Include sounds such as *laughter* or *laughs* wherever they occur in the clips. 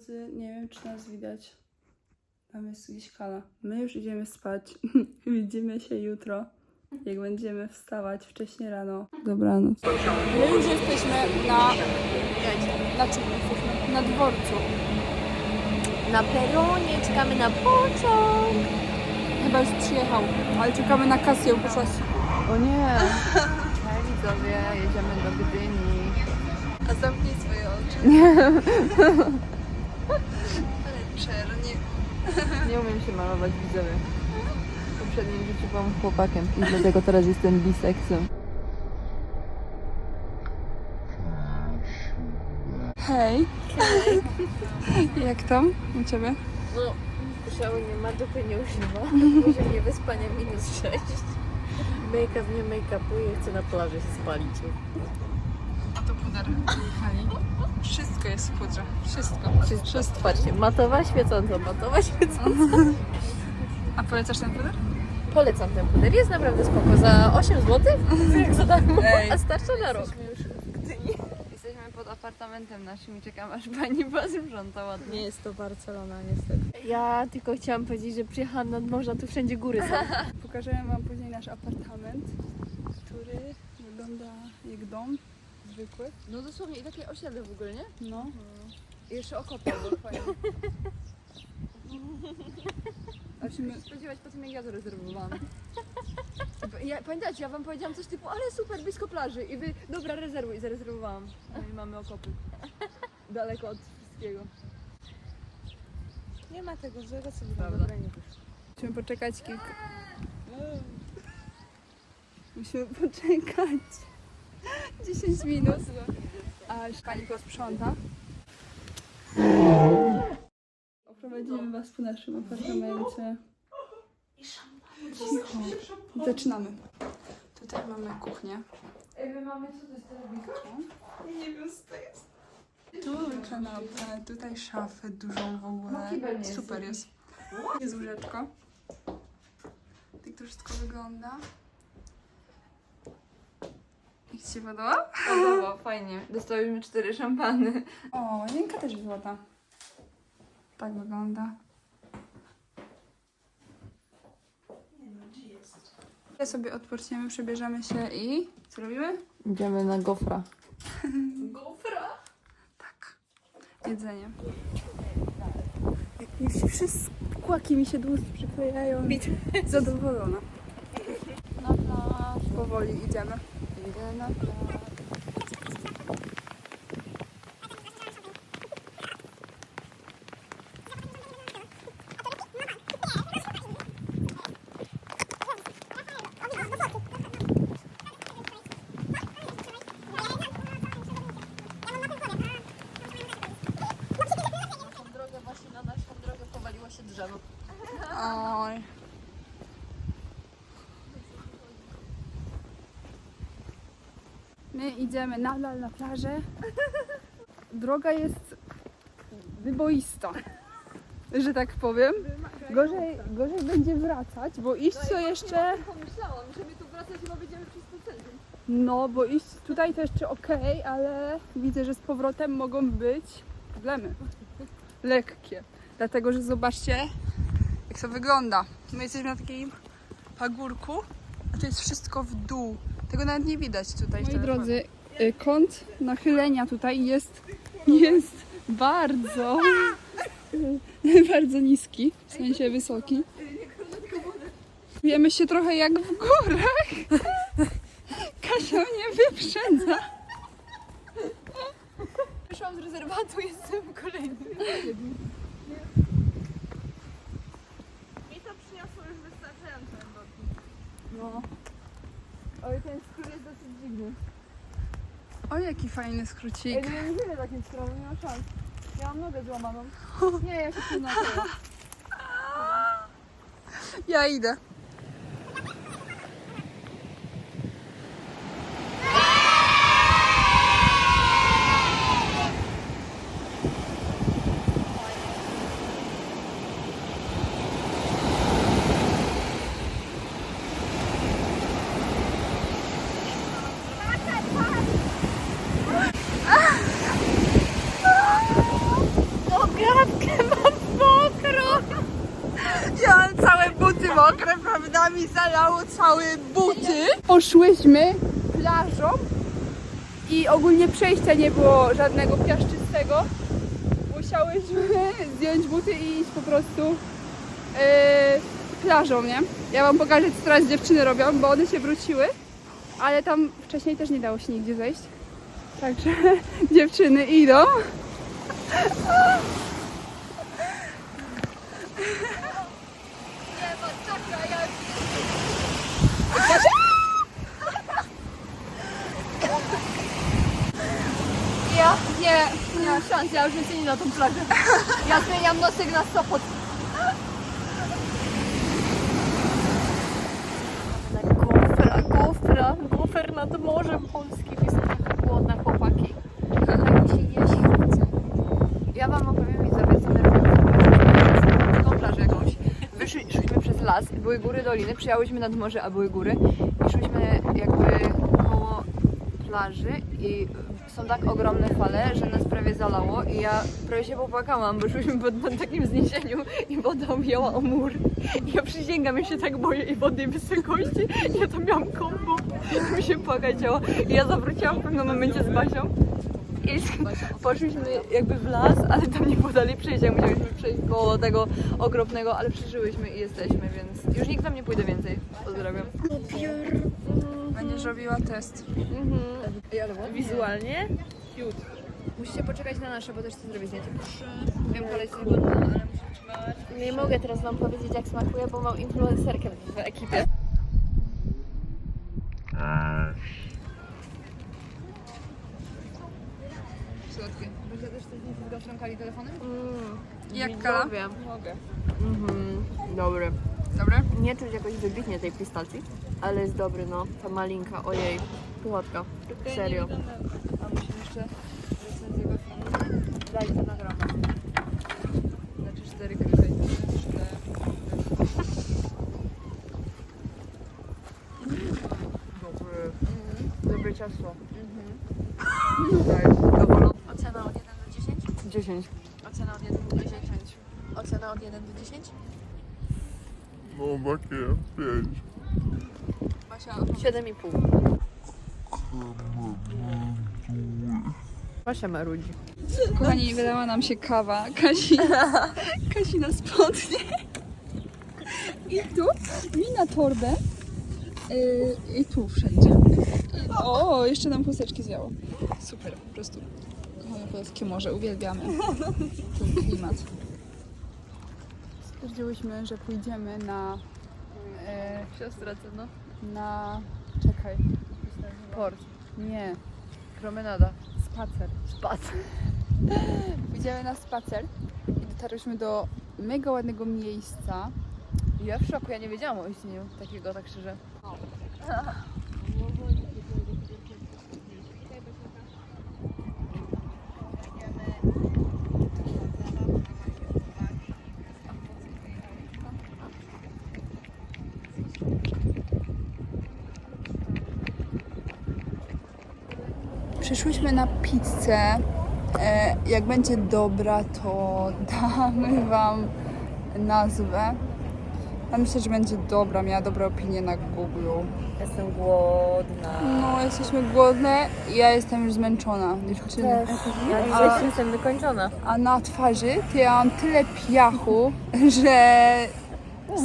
drodzy, nie wiem czy nas widać. Tam jest gdzieś kala. My już idziemy spać. *laughs* Widzimy się jutro, jak będziemy wstawać wcześnie rano. Dobranoc. My już jesteśmy na... Na czym jesteśmy? Na dworcu. Na peronie czekamy na pociąg. Chyba już przyjechał, ale czekamy na kasję, bo czas... O nie! Hej widzowie, jedziemy do Gdyni. A zamknij swoje oczy. *laughs* *laughs* Ale czernie. Nie umiem się malować widzowie. W poprzednim życiu byłam chłopakiem i dlatego teraz jestem biseksem. Hej. Jak tam u ciebie? No, szału nie ma, dupy nie używa. Poziom niewyspania minus 6. Make-up nie make-upuje, chcę na plaży się spalić. To puder. Kochani. Wszystko jest w pudrze. Wszystko. Wszystko. Patrzcie, matowa, świecąca, matowa, świecąca. *laughs* A polecasz ten puder? Polecam ten puder, jest naprawdę spoko. Za 8 zł? *laughs* Jak za darmo, Ej. a starcza na rok. Jesteśmy pod apartamentem naszym i czekam aż pani posprząta ładnie. Nie jest to Barcelona niestety. Ja tylko chciałam powiedzieć, że przyjechałam nad morza, tu wszędzie góry są. *laughs* Pokażemy wam później nasz apartament, który wygląda jak dom zwykły. No dosłownie i takie osiedle w ogóle, nie? No. I jeszcze okopy, bo fajnie. A się my... się spodziewać po tym jak ja zarezerwowałam. Ja, pamiętacie, ja wam powiedziałam coś typu, ale super, blisko plaży i wy, dobra, rezerwuj i zarezerwowałam. No i mamy okopy. Daleko od wszystkiego. Nie ma tego złego, co Prawda. Musimy poczekać kilka... Musimy poczekać 10 minut, aż pani posprząta. Oprowadzimy was po naszym apartamencie. Cicho. Zaczynamy. Tutaj mamy kuchnię. Ej, my mamy, co to jest? Nie wiem, co to jest. Tu kanapę, tutaj szafę dużą w ogóle. jest Super jest. Jest łóżeczko. Tak to wszystko wygląda. Ci się podoba? Podoba, fajnie. Dostałyśmy cztery szampany. O, łazienka też złota. Tak wygląda. Ja sobie odpoczniemy, przebierzemy się i co robimy? Idziemy na gofra. *laughs* Gofra! Tak. Jedzenie. Jak mi się wszystkie kłaki mi się ust przyklejają. *laughs* Zadowolona. Na plaż. Powoli idziemy. Idę na plaż. Tą drogę właśnie na naszą drogę powaliło się drzewo. Oj. My idziemy nadal na plażę. *laughs* Droga jest wyboista, że tak powiem. Gorzej, gorzej będzie wracać, bo iść to jeszcze... Pomyślałam, że my tu wracać chyba będziemy przez centrum. No, bo iść tutaj to jeszcze okej, ale widzę, że z powrotem mogą być problemy. Lekkie. Dlatego, że zobaczcie, jak to wygląda. My jesteśmy na takim pagórku, a to jest wszystko w dół. Tego nawet nie widać tutaj. Moi drodzy, y, kąt nachylenia tutaj jest, jest bardzo, *laughs* bardzo niski, w sensie wysoki. Czujemy się trochę jak w górach. *laughs* Kasia mnie wyprzedza. Wyszłam z rezerwatu, jestem kolejny. Mi to przyniosło już wystarczająco. No. Oj, ten skór jest dosyć dziwny. O, jaki fajny Ej, skrócik. no ja nie wiele takim stroną, nie ma szans. Ja mam nogę złamaną. *laughs* Nie, ja się przyznaję. Ja idę. Zalało całe buty. Poszłyśmy plażą i ogólnie przejścia nie było żadnego piaszczystego. Musiałyśmy *laughs* zdjąć buty i iść po prostu yy, plażą, nie? Ja wam pokażę, co teraz dziewczyny robią, bo one się wróciły, ale tam wcześniej też nie dało się nigdzie zejść. Także *laughs* dziewczyny idą. Nie, masakra, ja... Ja Nie, nie mam szans, ja już nie chcę na tą plażę. Ja zmieniam nosek na Sopot. Gofra, gofra, gofer nad Morzem Polskim. Jestem taka głodna, chłopaki. Tak mi się jeść chce. Ja wam opowiem my robimy. Taką plażę jakąś. Wyszli, szliśmy przez las, były góry, doliny, przyjechałyśmy nad morze, a były góry. I szliśmy jakby koło plaży i są tak ogromne fale, że nas prawie zalało i ja prawie się popłakałam, bo szliśmy pod, na takim wzniesieniu i woda mijała o mur. I ja przysięgam, ja się tak boję i wodnej wysokości. Ja tam miałam kombo, mi się płakać. I ja zawróciłam w pewnym momencie z Basią i poszliśmy jakby w las, ale tam nie było dalej przejścia, musieliśmy przejść koło tego okropnego, ale przeżyłyśmy i jesteśmy, więc już nikt tam nie pójdzie więcej. Pozdrawiam. Będziesz robiła test. Wizualnie? Musicie poczekać na nasze, bo też chcę zrobić zdjęcie. Wiem, kolej ale muszę trzymać. Nie mogę teraz wam powiedzieć jak smakuje, bo mam influencerkę w ekipie. Słodkie. Może też te zdjęcie z Kali telefonem? Mm, Jak kala? Mogę. Mhm, dobry. Dobre? Nie czuć jakoś wybitnie tej pistacji, ale jest dobry, no. Ta malinka, ojej, pychotka. Serio. A musimy jeszcze recenzję Gaszą. Daj to na drogę. Znaczy cztery kryty. Cztery. Dobry. Dobre ciasto. Ocena od 1 do 10? 10. Ocena od 1 do 10. Ocena od 1 do 10? No takie pięć. Basia, 7,5. Basia marudzi. Kochani, wydała nam się kawa. Kasi, Kasi na spodnie. I tu mi na torbę. Yy, I tu wszędzie. I, o, jeszcze nam chusteczki zwiało. Super, po prostu. Kochane polskie morze, uwielbiamy ten klimat. Stwierdziłyśmy, że pójdziemy na... Yy, Siostra, co no? na... czekaj. Port. Nie, Promenada. spacer. Spacer. Pójdziemy na spacer i dotarliśmy do mega ładnego miejsca. Ja w szoku, ja nie wiedziałam o istnieniu takiego, tak szczerze. Przyszłyśmy na pizzę. E, jak będzie dobra, to *laughs* damy Wam nazwę. A myślę, że będzie dobra, miała dobre opinie na Google. Jestem głodna. No, jesteśmy głodne i ja jestem już zmęczona, dziewczyny. Ja A- jestem wykończona. A na twarzy to ja mam tyle piachu, *laughs* że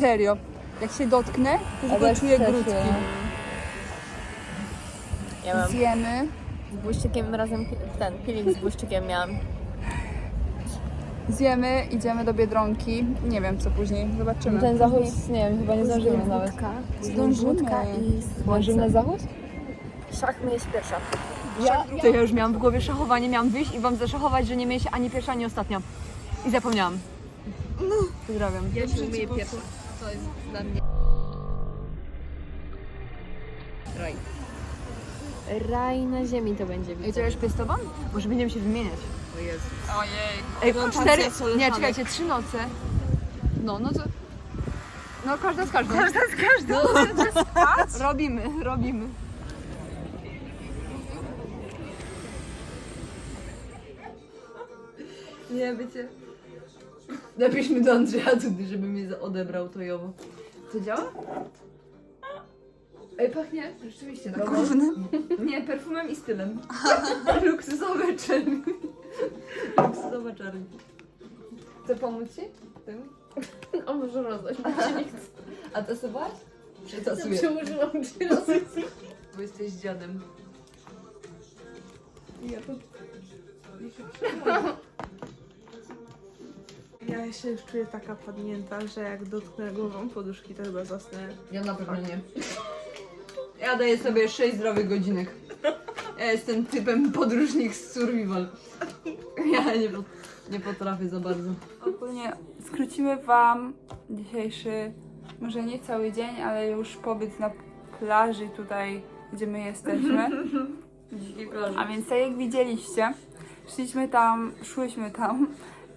serio. Jak się dotknę, to tylko czuję grudki. Ja mam Zjemy. Z błyszczykiem razem ten peeling z błyszczykiem miałam. Zjemy, idziemy do Biedronki. Nie wiem co później, zobaczymy. Ten zachód, nie wiem, chyba nie zdążymy nawet. Zdążymy. Zdążymy na zachód? Szach my jest pierwsza. Ja, to ja już miałam w głowie szachowanie, miałam wyjść i wam zaszachować, że nie mieli się ani pierwsza, ani ostatnia. I zapomniałam. Pozdrawiam. Ja się umyję pierwsza. To jest dla mnie raj. Raj na ziemi to będzie. I co, już pies tobą? Może będziemy się wymieniać. O Jezu. Ojej. Ej, Rotacje cztery, nie, czekajcie, trzy noce. No, no to... No, każda z każdą. Każda z każdą. robimy, robimy. Nie, wiecie. Napiszmy do Andrzeja Dudy, żeby mnie za- odebrał to jowo. To działa? Ej, pachnie rzeczywiście tak. Gównem. Nie, perfumem i stylem. *laughs* Luksusowe czyn. Luksusowe czary. Chcę pomóc ci? Tym? *laughs* A może rozdać, *laughs* bo się nie chce. A testować? Ja Przetasuję. przełożyłam trzy razy. Bo jesteś dziadem. Ja to... Ja się już czuję taka padnięta, że jak dotknę głową poduszki, to chyba zasnę. Ja na pewno nie. Ja daję sobie 6 zdrowych godzinek. Ja jestem typem podróżnik z survival. Ja nie, pot- nie potrafię za bardzo. Ogólnie skrócimy Wam dzisiejszy, może nie cały dzień, ale już pobyt na plaży tutaj, gdzie my jesteśmy. Dzikiej plaży. A więc tak jak widzieliście, szliśmy tam, szłyśmy tam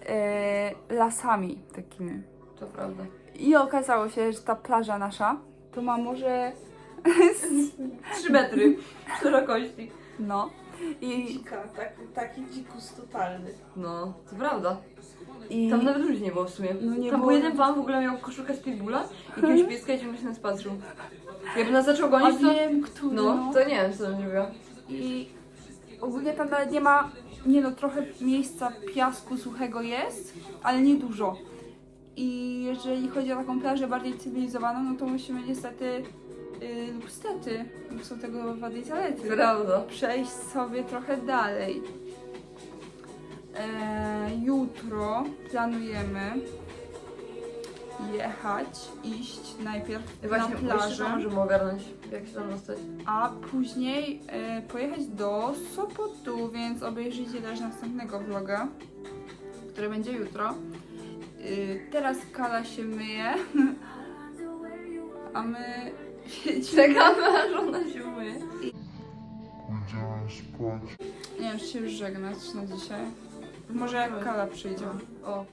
e, lasami takimi. To prawda. I okazało się, że ta plaża nasza to ma może *laughs* 3 metry szerokości. no i, Dzika, tak, taki dzikus totalny. No, to prawda. i Tam nawet ludzi nie było w sumie. No nie Tam było. był jeden pan w ogóle miał koszulkę z pitbulla, jakiegoś pieska i się nas patrzył. Jakby nas zaczął a gonić, to... wiem, który No, no. to nie wiem co on zrobiła. I ogólnie tam nawet nie ma, nie no, trochę miejsca piasku suchego jest, ale nie dużo. I jeżeli chodzi o taką plażę bardziej cywilizowaną, no to musimy niestety, yy, lub stety, lub są tego wady i zalety, Prawda. przejść sobie trochę dalej. E, jutro planujemy jechać, iść najpierw Właśnie, na plażę. to możemy ogarnąć, jak się tam dostać. a później e, pojechać do Sopotu, więc obejrzyjcie też następnego vloga, który będzie jutro. E, teraz Kala się myje, *laughs* a my. Czekamy aż ona się umyje. Pójdziemy spać. Nie wiem, czy się już żegnać na dzisiaj. Może jak Kala przyjdzie. O,